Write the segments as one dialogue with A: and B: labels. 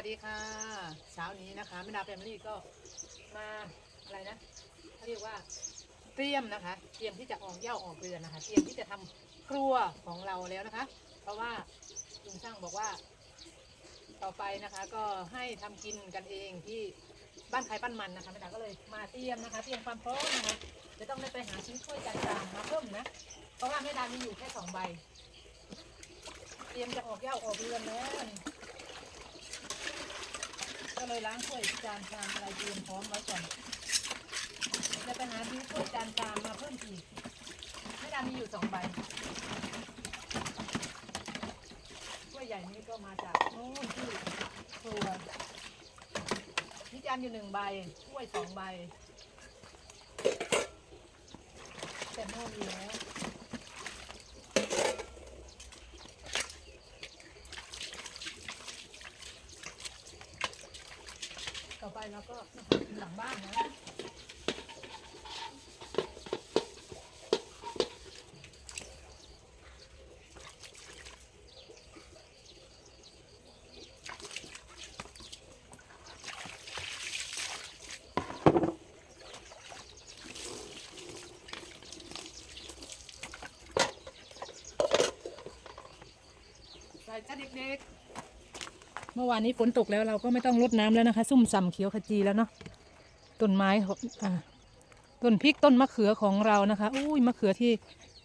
A: วัสดีค่ะ เช้านี้นะคะแม่ดาแฟมิลี่ก็มาอะไรนะเขาเรียกว่าเตรียมนะคะ เตรียมที่จะออกเย้าออกเรือนนะคะ เตรียมที่จะทำครัวของเราแล้วนะคะ เพราะว่าลุงช่างบอกว่า ต่อไปนะคะ ก็ให้ทำกินกันเองที่บ้านใครบ้านมันนะคะแม่ดาก็เลยมาเตรียมนะคะ เตรียมความพร้อมนะคะจะต้องได้ไปหาชิ้นถ้วยจานชามมาเพิ่มนะ เพราะว่าแม่ดามีอยู่แค่สองใบ เตรียมจะออกเย้าออกเรือนแล้ว ก็เลยล้างถ้วยจานชามอะไรเตรียมพร้อมไว้ก่อนจะไปหาดูถ้วยจานชามมาเพิ่มอีกแม่ดามีอยู่สองใบถ้วยใหญ่นี้ก็มาจากโน่นที่ครัวนี่จานอยู่หนึ่งใบถ้วยสองใบแต่โน่นมีแล้ว ต่อไปเราก็หลังบ้านนะใส่จ้าเด็กๆ มื่อวานนี้ฝนตกแล้วเราก็ไม่ต้องรดน้ำแล้วนะคะ ซุ่มส่ำเขียวขจีแล้วเนาะต้นไม้อ่าต้นพริกต้นมะเขือของเรานะคะอุ้ยมะเขือที่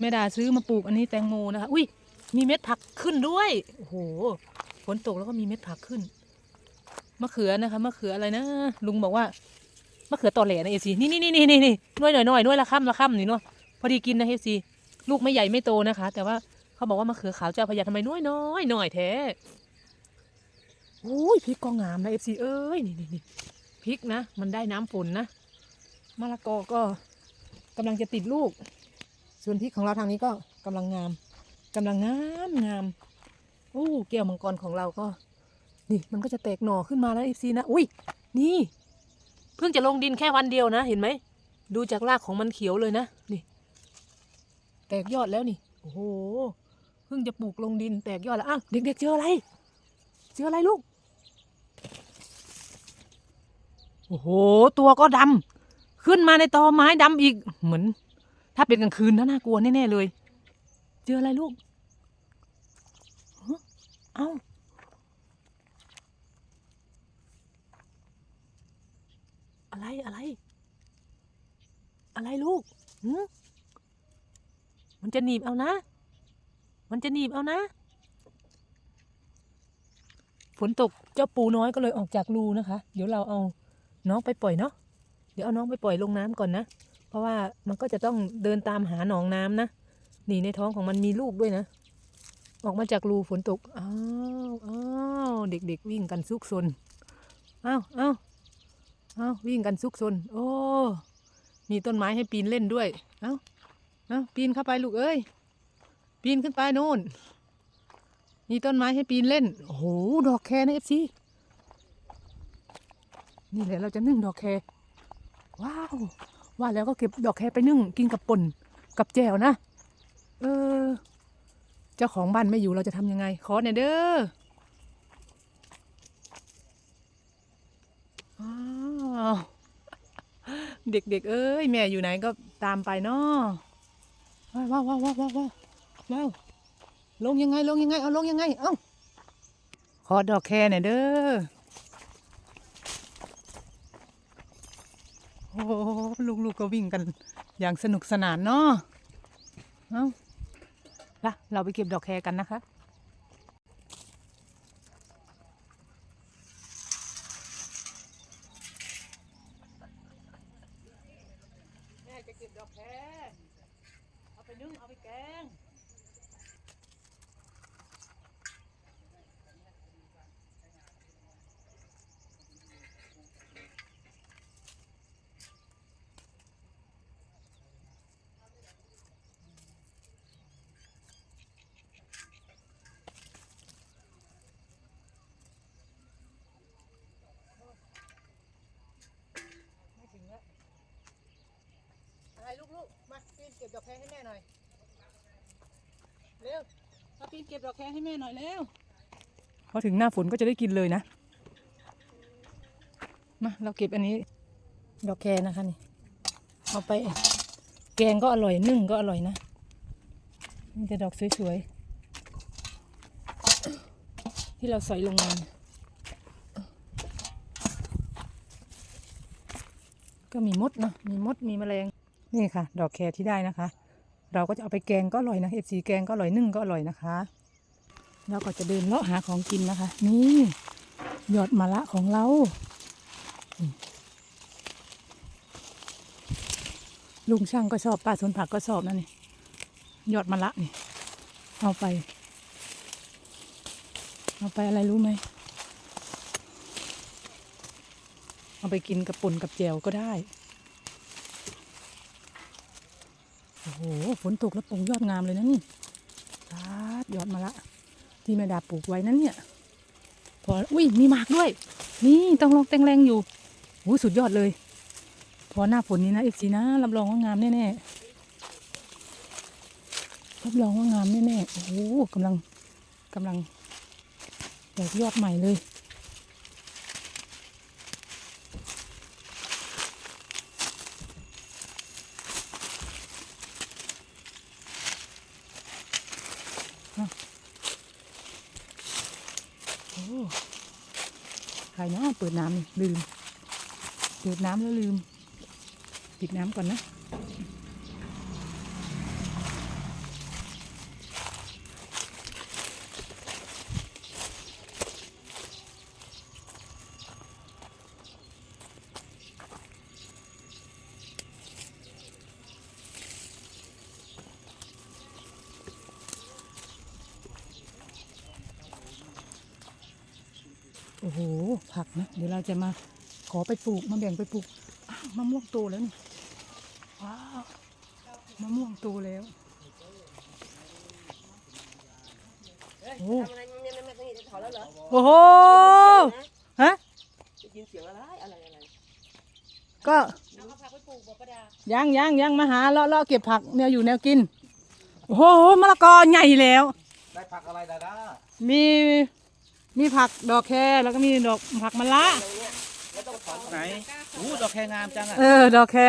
A: แม่ดาซื้อมาปลูกอันนี้แตงโมนะคะ อุ้ยมีเม็ดผักขึ้นด้วยโอ้โหฝนตกแล้วก็มีเม็ดผักขึ้นมะเขือนะคะมะเขืออะไรนะลุงบอกว่ามะเขือตอแหลนะเอซีนี่นี่นี่นี่นี่นี่น้อยหน่อยหน่อยน้อยละค่ำละค่ำนี่เนาะพอดีกินนะเอซีลูกไม่ใหญ่ไม่โตนะคะ แต่ว่าเขาบอกว่ามะเขือขาวเจ้าพระยาทำไมน้อยน้อยหน่อยแท้ โอ้ยพริกก็งามนะเอฟซีเอ้ยนี่นี่นี่พริกนะ มันได้น้ำฝนนะมะละกอก็กำลังจะติดลูก ส่วนพริกของเราทางนี้ก็กำลังงามกำลังงามงามโอ้แก้วมังกรของเราก็ นี่มันก็จะแตกหน่อขึ้นมาแล้วเอฟซีนะอุ้ยนี่ เพิ่งจะลงดินแค่วันเดียวนะเห็นไหมดูจากรากของมันเขียวเลยนะนี่ แตกยอดแล้วนี่โอ้โหเพิ่งจะปลูกลงดินแตกยอดแล้วอ้าวเด็กๆเจออะไรเจออะไรลูก โอ้โห ตัวก็ดำขึ้นมาในตอไม้ดำอีก เหมือน ถ้าเป็นกลางคืนน่าน่ากลัวแน่ๆเลย เจออะไรลูก เอ้าอะไรอะไร อะไรลูกหืมันจะหนีบเอานะ มันจะหนีบเอานะ ฝนตกเจ้าปูน้อยก็เลยออกจากรูนะคะ เดี๋ยวเราเอา น้องไปปล่อยเนาะเดี๋ยวเอาน้องไปปล่อยลงน้ำก่อนนะ เพราะว่ามันก็จะต้องเดินตามหาหนองน้ำนะนี่ในท้องของมันมีลูกด้วยนะ ออกมาจากรูฝนตกอ้าวอ้าวเด็กๆวิ่งกันซุกซนอ้าวอ้าวอ้าววิ่งกันซุกซนโอ้มีต้นไม้ให้ปีนเล่นด้วยเอ้าเอ้าปีนเข้าไปลูกเอ้ยปีนขึ้นไปโน่นมีต้นไม้ให้ปีนเล่นโอ้โหดอกแคนะเอฟซี นี่แหละเราจะนึ่งดอกแคว้าว ว่าแล้วก็เก็บดอกแคไปนึ่งกินกับป่นกับแจวนะ เออ เจ้าของบ้านไม่อยู่เราจะทำยังไง ขอหน่อยเด้อเด็กๆเอ้ยแม่อยู่ไหนก็ตามไปเนาะว้าวว้าวว้าวว้าวว้าวว้าวลงยังไงลงยังไงเอาลงยังไง เอ้าขอดอกแคหน่อยเด้อ โอ้ลูกๆก็วิ่งกันอย่างสนุกสนานเนาะเอ้าละเราไปเก็บดอกแคกันนะคะแม่จะเก็บดอกแคเอาไปนึ่งเอาไปแกง ไม่ถึงแล้วอะไรลูกๆ มาปีนเก็บ ดอกแคให้แม่หน่อย เร็วมาปีนเก็บดอกแคให้แม่หน่อยเร็ว พอถึงหน้าฝนก็จะได้กินเลยนะ มาเราเก็บอันนี้ ดอกแครนะคะนี่ เอาไป แกงก็อร่อยนึ่งก็อร่อยนะมีแต่ดอกสวยๆ ที่เราใส่ลงมานก็มีมดเนาะมีมดมีแมลง นี่ค่ะ ดอกแครที่ได้นะคะ เราก็จะเอาไปแกงก็อร่อยนะเอฟซีแกงก็อร่อยนึ่งก็อร่อยนะคะเราก็จะเดินเลาะหาของกินนะคะ นี่ยอดมะละของเรา ลุงช่างก็ชอบป้าสวนผักก็ชอบนั่นนี่ยอดมะละนี่ เอาไป เอาไปอะไรรู้ไหมเอาไปกินกับป่นกับแจวก็ได้ โอ้โหฝนตกแล้วปงยอดงามเลยนะนี่ปาดยอดมะละ ที่แม่ดาปลูกไว้นั้นเนี่ย พอ อุ้ยมีหมากด้วย นี่ต้องลองแตงแรงอยู่โอ้สุดยอดเลย พอหน้าฝนนี้นะเอฟซีนะรับรองว่างามแน่ๆรับรองว่างามแน่ๆโอ้โหกำลังกำลังแตกยอดใหม่เลย รเนาะเปิดน้ำนี่ลืม เปิดน้ำแล้วลืม ปิดน้ำก่อนนะ โอ้โห ผักนะ เดี๋ยวเราจะมาขอไปปลูก มาแบ่งไปปลูกอ้าวมะม่วงโตแล้วนี่ ว้าว มะม่วงโตแล้ว โอ้
B: ทำอะไรเนี่ยไม่ไม่ไม่จะถอนแล้วเหรอ
A: โอ้โห ฮะ
B: ได้ยินเสียงอะไรอะไรอะไร
A: ก็
B: เอาผักไปปลูกบอกประดา
A: ยังยังยังมาหาเลาะเลาะเก็บผักแนวอยู่แนวกิน โอ้โหมะละกอใหญ่แล้ว
C: ได้ผักอะไรดาด้า
A: มี มีผักดอกแครแล้วก็มีดอกผักมะละ
B: แล้วต้องถอน
C: ไหนอู้ดอกแคงามจังอะ
A: เออ ดอกแคร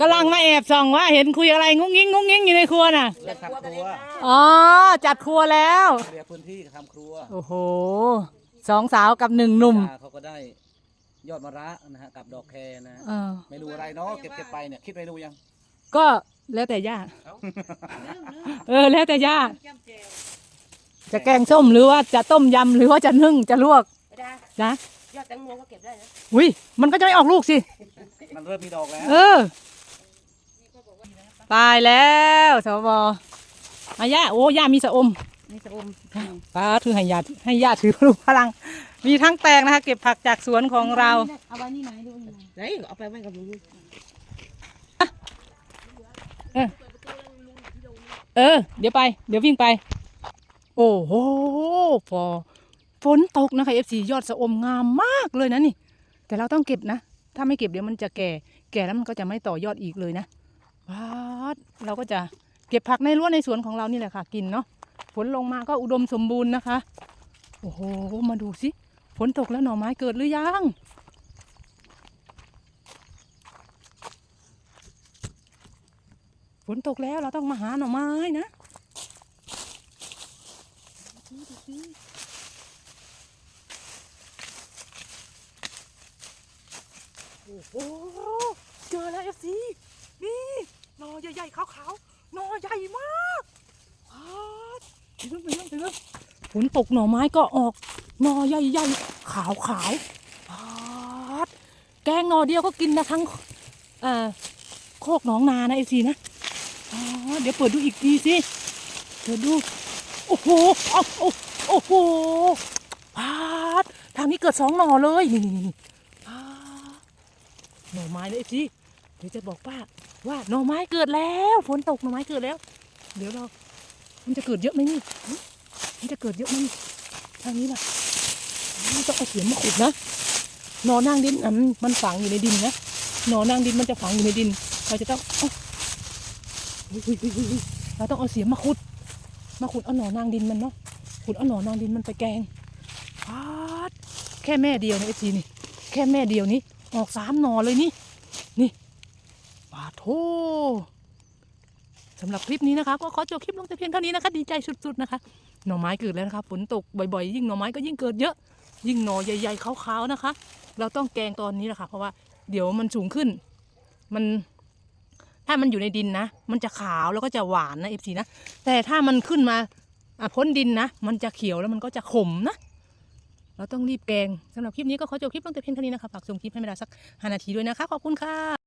A: กำลังมาแอบส่องว่าเห็นคุยอะไรงุ้งงิ้งงุ้งงิ้งอยู่ในครัวน่ะ
C: ได้ผักครัว
A: อ๋อ จัดครัวแล้ว
C: เคลียร์พื้นที่ทำครัว
A: โอ้โหสองสาวกับหนึ่งหนุ่ม
C: จ้าเขาก็ได้ยอดมะระนะฮะกับดอกแคนะ
A: เออ
C: เมนูอะไรเนาะเก็บเก็บไปเนี่ยคิดเมนูยัง
A: ก็แล้วแต่ย่า เออ แล้วแต่ย่า จะแกงส้มหรือว่าจะต้มยำหรือว่าจะนึ่งจะลวก
B: ประดา
A: นะ
B: ยอดแตงโมก็เก็บได้นะ
A: อุ้ยมันก็จะไม่ออกลูกสิ
C: มันเริ่มมีดอกแล้ว
A: เออตายแล้วสวอาย่าโอ้ย่ามีสะอม
B: นี่สะอม
A: ป้าถือให้ยาให้ย่าถือพลุพลัง มีทั้งแตงนะคะ เก็บผักจากสวนของเรา
B: เอาไว้นี่ไหนดูนี่ไหนเอาไปไว้กับลุง
A: เออ เดี๋ยวไป เดี๋ยววิ่งไป โอ้โหพอฝนตกนะคะเอฟซียอดสะอมงามมากเลยนะนี่ แต่เราต้องเก็บนะ ถ้าไม่เก็บเดี๋ยวมันจะแก่ แก่แล้วมันก็จะไม่ต่อยอดอีกเลยนะว้าดเราก็จะเก็บผักในรั้วในสวนของเรานี่แหละค่ะ กินเนาะฝนลงมาก็อุดมสมบูรณ์นะคะ โอ้โห มาดูสิฝนตกแล้วหน่อไม้เกิดหรือยังฝนตกแล้วเราต้องมาหาหน่อไม้นะ โอ้โหเจอแล้วเอฟซีนี่หน่อใหญ่ๆขาวๆหน่อใหญ่มากพาดไปเรื่องไปเรื่องไปเรื่องฝนตกหน่อไม้ก็ออกหน่อใหญ่ๆขาวๆพาดแกงหน่อเดียวก็กินนะทั้งเอ่อโคกหนองนานะเอฟซีนะอ๋อเดี๋ยวเปิดดูอีกทีสิเปิดดู โอ้โหโอ้โหโอ้โหพาดทางนี้เกิดสองหน่อเลยนี่นี่นี่หน่อไม้เลยสิเดี๋ยวจะบอกป้าว่าหน่อไม้เกิดแล้วฝนตกหน่อไม้เกิดแล้ว เดี๋ยวเรา มันจะเกิดเยอะไหมนี่มันจะเกิดเยอะไหมทางนี้ล่ะนี่ต้องเอาเสียมมาขุดนะหนอนางดินอันมันฝังอยู่ในดินนะหนอนางดินมันจะฝังอยู่ในดิน เราจะต้องเราต้องเอาเสียมมาขุด มาขุดเอาหนอนางดินมันเนาะขุดเอาหนอนางดินมันไปแกงพาดแค่แม่เดียวนะไอซีนี่ แค่แม่เดียวนี้ ออกสามหนอเลยนี่ นี่ปาโทสำหรับคลิปนี้นะคะ ก็ขอจบคลิปลงแต่เพียงเท่านี้นะคะ ดีใจสุดๆนะคะ หน่อไม้เกิดแล้วนะคะ ฝนตกบ่อยๆ ยิ่งหน่อไม้ก็ยิ่งเกิดเยอะ ยิ่งหน่อใหญ่ๆขาวๆนะคะ เราต้องแกงตอนนี้แหละค่ะ เพราะว่าเดี๋ยวมันสูงขึ้น มัน ถ้ามันอยู่ในดินนะ มันจะขาวแล้วก็จะหวานนะเอฟซีนะ แต่ถ้ามันขึ้นมาพ้นดินนะ มันจะเขียวแล้วมันก็จะขมนะ เราต้องรีบแกงสำหรับคลิปนี้ก็ขอจบคลิปลงแต่เพียงเท่านี้นะคะฝากส่งคลิปให้เวลาสัก5นาทีด้วยนะคะ ขอบคุณค่ะ